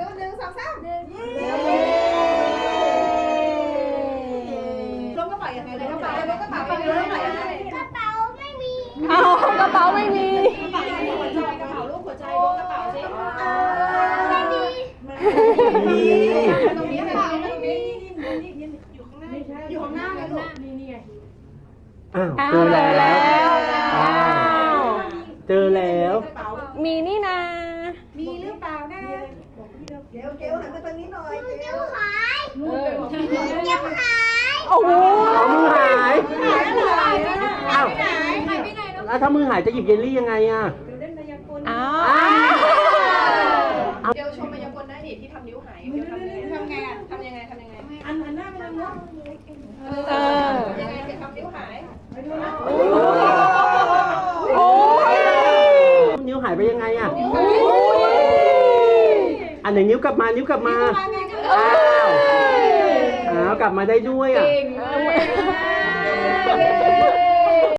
ดูหนึ่งสองสามล้วงกระเป๋ายังไงล้วงกระเป๋าล้วงกระเป๋าไปล้วงกระเป๋ายังไงกระเป๋าไม่มีเอากระเป๋าไม่มีกระเป๋ายังไงหัวใจกระเป๋าลูกหัวใจล้วงกระเป๋าสิไม่มีมีตรงนี้กระเป๋าตรงนี้อยู่ข้างหน้าเลยลูกอ้าวอ้าวเจอแล้วอ้าอ้าววเจอแล้วกระเป๋ามีนี่นะ มีหรือเปล่านะ เกลเกลหันมาทางนี้หน่อยเกลเจ้าหายลูกเป็นของพี่เจ้าหายโอ้โหเอามือหายหายหายไปไหนอ้าวหายไปไหนแล้วถ้ามือหายจะหยิบเยลลี่ยังไงอะอ้าวเดี๋ยวชมมายากลได้ดิที่ทำนิ้วหายเดี๋ยวทำไงอะทำยังไงทำยังไงอันอันหน้าไปทางนู้นเออยังไงจะทำนิ้วหายโอ้ยนิ้วหายไปยังไงอะ อันไหนนิ้วกลับมานิ้วกลับมา อ้าวอ้าวกลับมาได้ด้วยอะ เก่งเลย